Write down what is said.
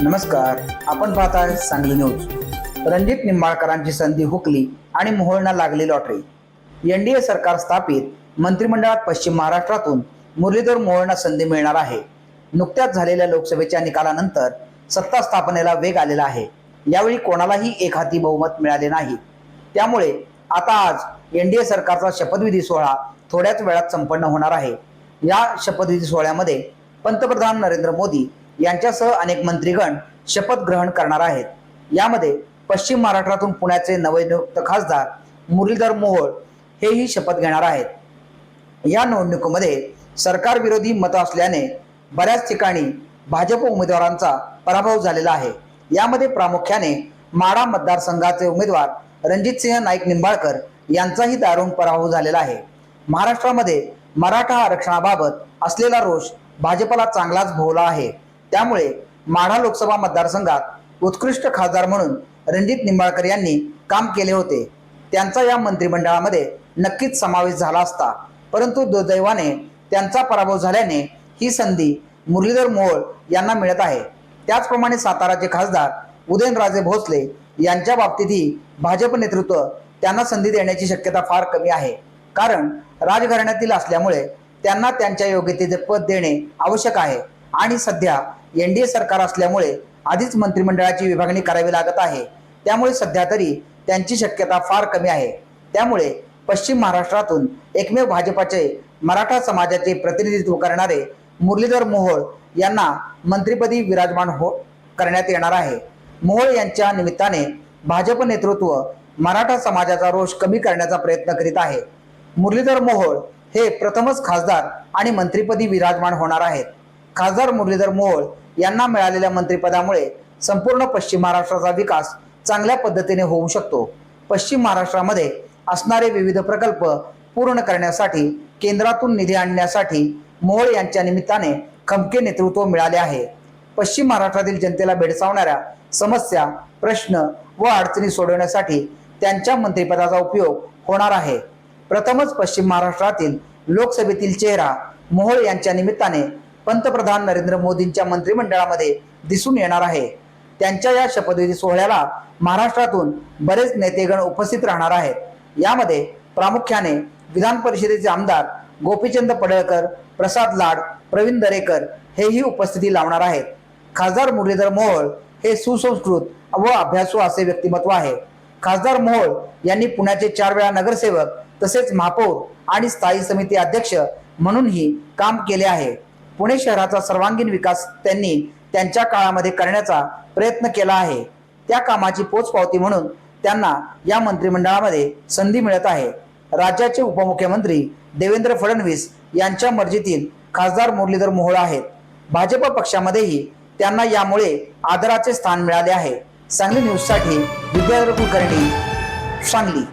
नमस्कार आपण पाहताय सांगली न्यूज. रणजित निंबाळकरांची संधी हुकली आणि मोहोळना लागली लॉटरी. एनडीए सरकार स्थापित मंत्रिमंडळात पश्चिम महाराष्ट्रातून मुरलीधर मोहोळना संधी मिळणार आहे. नुकत्याच झालेल्या लोकसभेच्या निकालानंतर सत्ता स्थापनेला वेग आलेला आहे. यावेळी कोणालाही एक हाती बहुमत मिळाले नाही. त्यामुळे आता आज एनडीए सरकारचा शपथविधी सोहळा थोड्याच वेळात संपन्न होणार आहे. या शपथविधी सोहळ्यामध्ये पंतप्रधान नरेंद्र मोदी यांच्यासह अनेक मंत्रीगण शपथ ग्रहण करणार आहेत. यामध्ये पश्चिम महाराष्ट्रातून पुण्याचे नवनियुक्त खासदार मुरलीधर मोहोळ हेही शपथ घेणार आहेत. या निवडणुकीमध्ये सरकार विरोधी मतं असल्याने बऱ्याच ठिकाणी भाजप उमेदवारांचा पराभव झालेला आहे. यामध्ये प्रामुख्याने माडा मतदारसंघाचे उमेदवार रणजितसिंह नाईक निंबाळकर यांचाही दारुण पराभव झालेला आहे. महाराष्ट्रामध्ये मराठा आरक्षणाबाबत असलेला रोष भाजपला चांगलाच भोवला आहे. त्यामुळे माढा लोकसभा मतदारसंघात उत्कृष्ट खासदार म्हणून रणजित निंबाळकर यांनी काम केले होते. त्यांचा या मंत्रिमंडळामध्ये नक्कीच समावेश झाला असता. परंतु दुर्दैवाने त्यांचा पराभव झाल्याने ही संधी मुरलीधर मोहोळ यांना मिळत आहे. त्याचप्रमाणे साताराचे खासदार उदयनराजे भोसले यांच्या बाबतीतही भाजप नेतृत्व त्यांना संधी देण्याची शक्यता फार कमी आहे. कारण राजघराण्यातील असल्यामुळे त्यांना त्यांच्या योग्यतेचे पद देणे आवश्यक आहे. आणि सध्या एनडीए सरकार असल्यामुळे आधीच मंत्रिमंडळाची विभागणी करावी लागत आहे. त्यामुळे सध्या तरी त्यांची शक्यता फार कमी आहे. त्यामुळे पश्चिम महाराष्ट्रातून एकमेव भाजपाचे मराठा समाजाचे प्रतिनिधित्व करणारे मुरलीधर मोहोळ यांना मंत्रिपदी विराजमान हो करण्यात येणार आहे. मोहोळ यांच्या निमित्ताने भाजप नेतृत्व मराठा समाजाचा रोष कमी करण्याचा प्रयत्न करीत आहे. मुरलीधर मोहोळ हे प्रथमच खासदार आणि मंत्रिपदी विराजमान होणार आहेत. खासदार मुरलीधर मोहोळ यांना मिळालेल्या मंत्रिपदामुळे संपूर्ण पश्चिम महाराष्ट्राचा विकास चांगल्या पद्धतीने होऊ शकतो. पश्चिम महाराष्ट्रामध्ये असणारे विविध प्रकल्प पूर्ण करण्यासाठी केंद्रातून निधी आणण्यासाठी मोहोळ यांच्या निमित्ताने खमके नेतृत्व मिळाले आहे. पश्चिम महाराष्ट्रातील जनतेला भेडसावणाऱ्या समस्या प्रश्न व अडचणी सोडवण्यासाठी त्यांच्या मंत्रिपदाचा उपयोग होणार आहे. प्रथमच पश्चिम महाराष्ट्रातील लोकसभेतील चेहरा मोहोळ यांच्या निमित्ताने पंतप्रधान नरेंद्र मोदींच्या मंत्रिमंडळामध्ये दिसून येणार आहे. त्यांच्या या शपथविधी सोहळ्याला महाराष्ट्रातून बरेच नेतेगण उपस्थित राहणार आहेत. यामध्ये प्रामुख्याने विधान परिषदेचे आमदार गोपीचंद पडळकर प्रसाद लाड प्रवीण दरेकर हेही उपस्थिती लावणार आहेत. खासदार मुरलीधर मोहोळ हे सुसंस्कृत व अभ्यासू असे व्यक्तिमत्व आहे. खासदार मोहोळ यांनी पुण्याचे चार वेळा नगरसेवक तसेच महापौर आणि स्थायी समिती अध्यक्ष म्हणूनही काम केले आहे. पुणे शहराचा सर्वांगीण विकास त्यांनी त्यांच्या काळामध्ये करण्याचा प्रयत्न केला आहे. त्या कामाची पोचपावती म्हणून त्यांना या मंत्रिमंडळामध्ये संधी मिळत आहे. राज्याचे उपमुख्यमंत्री देवेंद्र फडणवीस यांच्या मर्जीतील खासदार मुरलीधर मोहोळ आहेत. भाजप पक्षामध्येही त्यांना यामुळे आदराचे स्थान मिळाले आहे. सांगली न्यूजसाठी विद्याधर कुलकर्णी सांगली.